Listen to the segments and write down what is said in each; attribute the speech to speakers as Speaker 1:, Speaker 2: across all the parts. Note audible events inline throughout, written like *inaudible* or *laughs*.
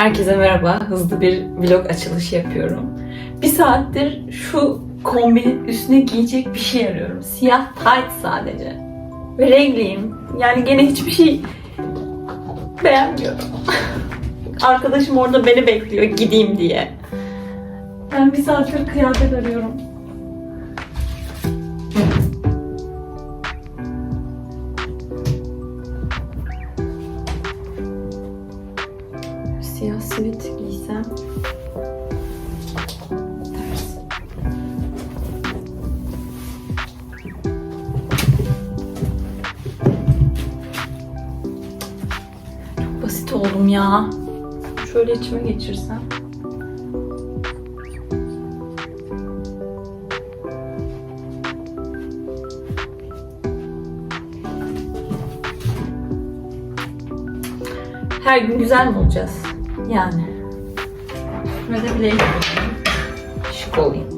Speaker 1: Herkese merhaba. Hızlı bir vlog açılışı yapıyorum. Bir saattir şu kombinin üstüne giyecek bir şey arıyorum. Siyah tight sadece. Ve renkliyim. Yani gene hiçbir şey beğenmiyorum. *laughs* Arkadaşım orada beni bekliyor gideyim diye. Ben bir saattir kıyafet arıyorum. Oldum ya. Şöyle içime geçirsem. Her gün güzel mi olacağız? Yani. Üstüme de bileğim. Şık olayım.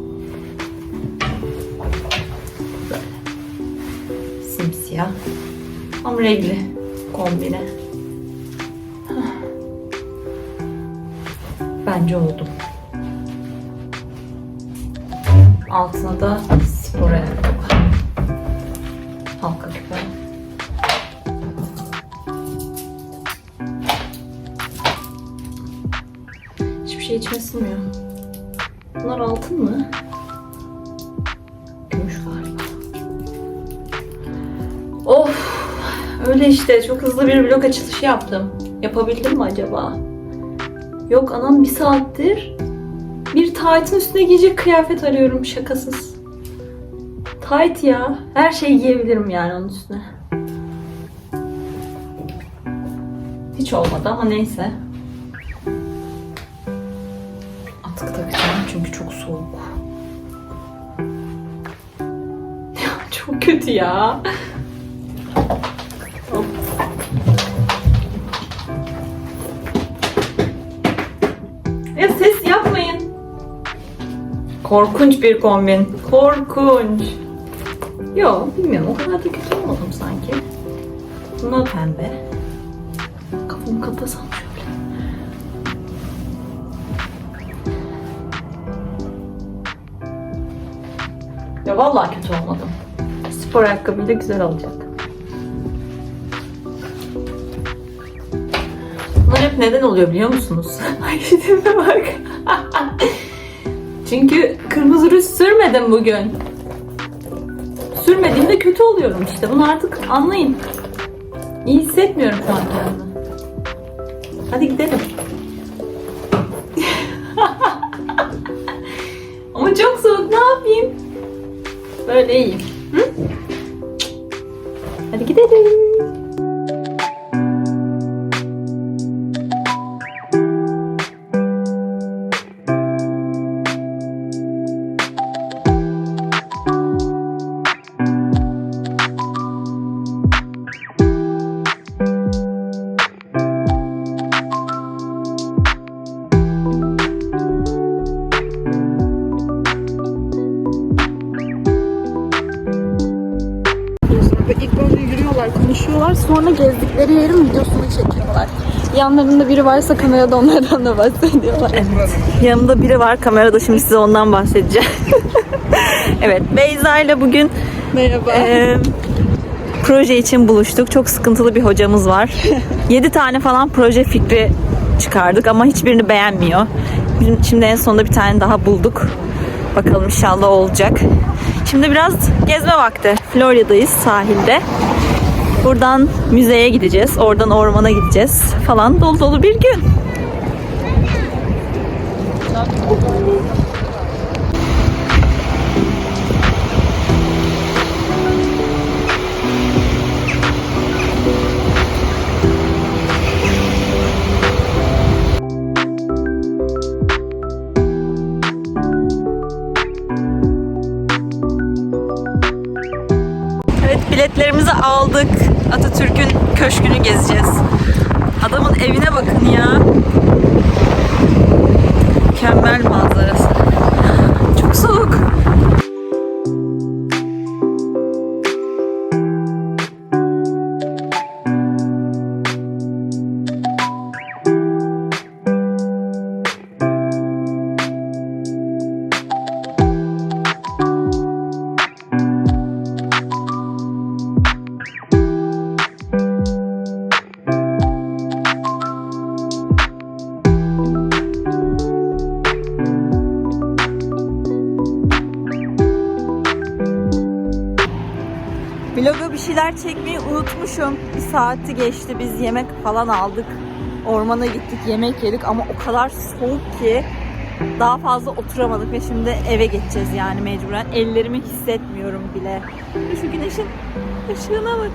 Speaker 1: Böyle. Simsiyah. Ama renkli kombine. Bence oldu. Altına da spor ayakkabı. Halka küpe. Hiçbir şey içime sinmiyor. Bunlar altın mı? Gümüş galiba. Of! Öyle işte. Çok hızlı bir vlog açılışı yaptım. Yapabildim mi acaba? Yok anam bir saattir bir tight'ın üstüne giyecek kıyafet arıyorum şakasız. Tight ya. Her şeyi giyebilirim yani onun üstüne. Hiç olmadı ama neyse. Atkı takacağım çünkü çok soğuk. *laughs* Ya çok kötü ya. Korkunç bir kombin. Korkunç. Yo bilmiyorum o kadar da kötü olmadım sanki. Buna pembe. Kafamı kapasam şöyle. Ya vallahi kötü olmadım. Spor ayakkabıyla güzel olacak. Bunlar hep neden oluyor biliyor musunuz? *laughs* Ay *laughs* tipime bak. Çünkü kırmızı ruj sürmedim bugün. Sürmediğimde kötü oluyorum işte. Bunu artık anlayın. İyi hissetmiyorum şu an kendimi. Hadi gidelim. *laughs* Ama çok soğuk ne yapayım? Böyle iyiyim.
Speaker 2: Yürüyorlar, konuşuyorlar. Sonra gezdikleri yerin videosunu çekiyorlar. Yanlarında biri varsa kamerada onlardan da bahsediyorlar.
Speaker 1: Yanımda biri var kamerada şimdi size ondan bahsedeceğim. *laughs* evet Beyza ile bugün
Speaker 2: Merhaba.
Speaker 1: e, proje için buluştuk. Çok sıkıntılı bir hocamız var. *laughs* 7 tane falan proje fikri çıkardık ama hiçbirini beğenmiyor. Şimdi en sonunda bir tane daha bulduk. Bakalım inşallah olacak. Şimdi biraz gezme vakti. Florya'dayız sahilde. Buradan müzeye gideceğiz. Oradan ormana gideceğiz falan. Dolu dolu bir gün. Biletlerimizi aldık. Atatürk'ün köşkünü gezeceğiz. Adamın evine bakın ya. Mükemmel manzarası. Çok soğuk. Şeyler çekmeyi unutmuşum. Bir saati geçti biz yemek falan aldık. Ormana gittik yemek yedik ama o kadar soğuk ki daha fazla oturamadık ve şimdi eve geçeceğiz yani mecburen. Ellerimi hissetmiyorum bile. Şu güneşin ışığına bakın.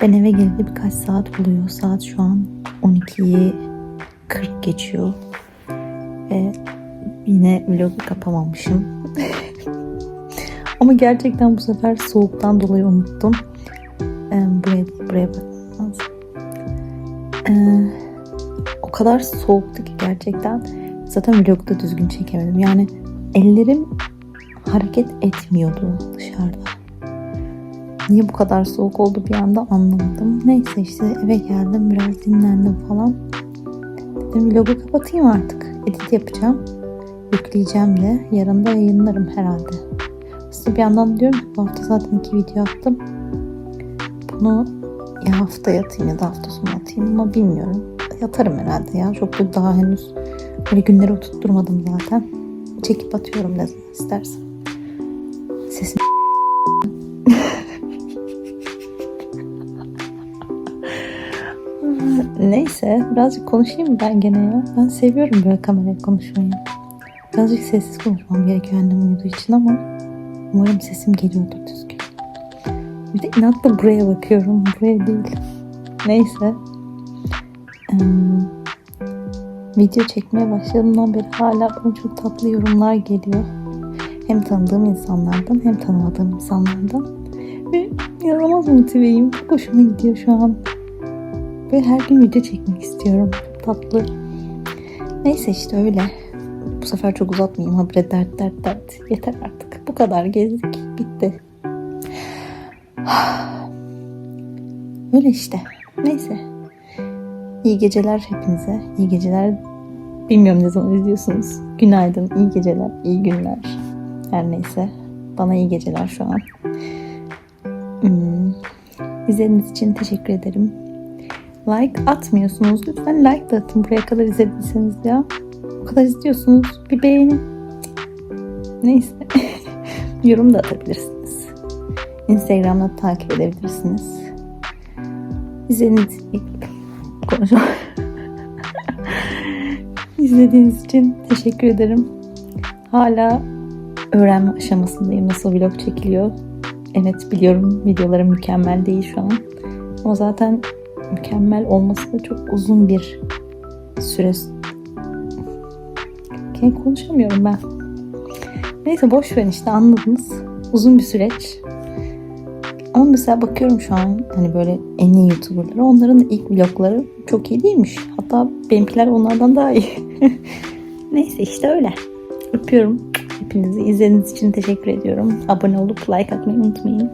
Speaker 1: Ben eve geleli birkaç saat buluyor. Saat şu an 12'yi 40 geçiyor. Ve yine vlogu kapamamışım. *laughs* Ama gerçekten bu sefer soğuktan dolayı unuttum. Ee, buraya buraya bakmam. Ee, o kadar soğuktu ki gerçekten. Zaten vlogu da düzgün çekemedim. Yani ellerim hareket etmiyordu dışarıda. Niye bu kadar soğuk oldu bir anda anlamadım. Neyse işte eve geldim biraz dinlendim falan. Dedim vlogu kapatayım artık. Edit yapacağım. Yükleyeceğim de. Yarın da yayınlarım herhalde. Aslında bir yandan diyorum ki bu hafta zaten iki video attım. Bunu ya haftaya atayım ya da hafta sonu atayım ama bilmiyorum. Yatarım herhalde ya. Çok da daha henüz böyle günleri oturtturmadım zaten. Çekip atıyorum ne zaman istersen. Sesim *laughs* Neyse birazcık konuşayım mı ben gene ya? Ben seviyorum böyle kameraya konuşmayı. Birazcık sessiz konuşmam gerekiyor annem uyuduğu için ama umarım sesim geliyordur düzgün. Bir de inatla buraya bakıyorum. Buraya değil. Neyse. Ee, video çekmeye başladığımdan beri hala bana çok tatlı yorumlar geliyor. Hem tanıdığım insanlardan hem tanımadığım insanlardan. Ve inanılmaz motiveyim. Çok hoşuma gidiyor şu an. Ve her gün video çekmek istiyorum. Tatlı. Neyse işte öyle. Bu sefer çok uzatmayayım. Habire dert dert dert. Yeter artık. Bu kadar gezdik. Bitti. *sighs* Öyle işte. Neyse. İyi geceler hepinize. İyi geceler. Bilmiyorum ne zaman izliyorsunuz. Günaydın, iyi geceler, iyi günler. Her neyse. Bana iyi geceler şu an. Hmm. İzlediğiniz için teşekkür ederim. Like atmıyorsunuz. Lütfen like de atın buraya kadar izlediyseniz ya. O kadar izliyorsunuz. Bir beğenin. Neyse. *laughs* Yorum da atabilirsiniz. Instagram'da takip edebilirsiniz. İzlediğiniz *laughs* konuşma. İzlediğiniz için teşekkür ederim. Hala öğrenme aşamasındayım nasıl vlog çekiliyor. Evet biliyorum videolarım mükemmel değil şu an. Ama zaten mükemmel olması da çok uzun bir süre. Kendi konuşamıyorum ben. Neyse boş verin işte anladınız. Uzun bir süreç. Ama mesela bakıyorum şu an hani böyle en iyi YouTuber'lara onların ilk vlogları çok iyi değilmiş. Hatta benimkiler onlardan daha iyi. *laughs* Neyse işte öyle. Öpüyorum hepinizi. İzlediğiniz için teşekkür ediyorum. Abone olup like atmayı unutmayın.